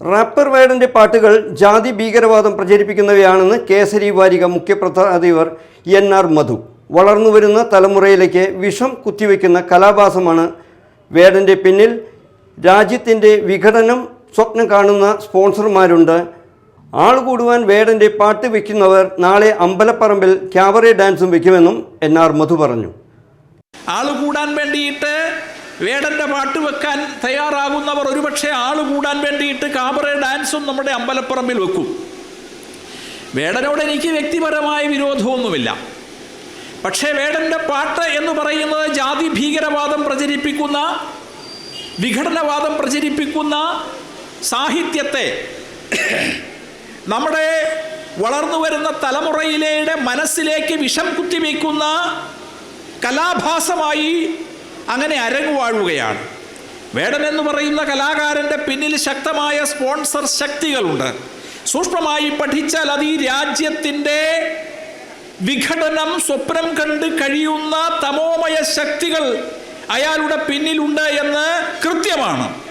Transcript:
Wrapper വേടന്റെ പാട്ടുകൾ ജാതി ഭീകരവാദം പ്രചരിപ്പിക്കുന്നവയാണെന്ന് കേസരി വാരിക മുഖ്യപ്രധാധിപർ എൻ ആർ മധു. വളർന്നുവരുന്ന തലമുറയിലേക്ക് വിഷം കുത്തിവെക്കുന്ന കലാഭാസമാണ് വേടന്റെ പിന്നിൽ രാജ്യത്തിന്റെ വിഘടനം സ്വപ്നം കാണുന്ന സ്പോൺസർമാരുണ്ട്. ആൾ കൂടുവാൻ വേടന്റെ പാട്ട് വെക്കുന്നവർ നാളെ അമ്പലപ്പറമ്പിൽ ക്യാബറേ ഡാൻസും വയ്ക്കുമെന്നും എൻ ആർ മധു പറഞ്ഞു. ആൾ കൂടാൻ വേണ്ടിയിട്ട് വേടന്റെ പാട്ട് വെക്കാൻ തയ്യാറാകുന്നവർ ഒരുപക്ഷെ ആൾ കൂടാൻ വേണ്ടിയിട്ട് കാബറ ഡാൻസും നമ്മുടെ അമ്പലപ്പറമ്പിൽ വെക്കും. വേടനോട് എനിക്ക് വ്യക്തിപരമായ വിരോധമൊന്നുമില്ല. പക്ഷേ വേടന്റെ പാട്ട് എന്ന് പറയുന്നത് ജാതി ഭീകരവാദം പ്രചരിപ്പിക്കുന്ന വിഘടനവാദം പ്രചരിപ്പിക്കുന്ന സാഹിത്യത്തെ നമ്മുടെ വളർന്നു വരുന്ന തലമുറയിലെ മനസ്സിലേക്ക് വിഷം കുത്തിവെക്കുന്ന കലാഭാസമായി അങ്ങനെ അരങ്ങുവാഴുകയാണ് വേടൻ എന്ന് പറയുന്ന കലാകാരന്റെ പിന്നിൽ ശക്തമായ സ്പോൺസർ ശക്തികളുണ്ട്. സൂക്ഷ്മമായി പഠിച്ചാൽ അത് ഈ രാജ്യത്തിന്റെ വിഘടനം സ്വപ്നം കണ്ട് കഴിയുന്ന തമോമയ ശക്തികൾ അയാളുടെ പിന്നിലുണ്ട് എന്ന് കൃത്യമാണ്.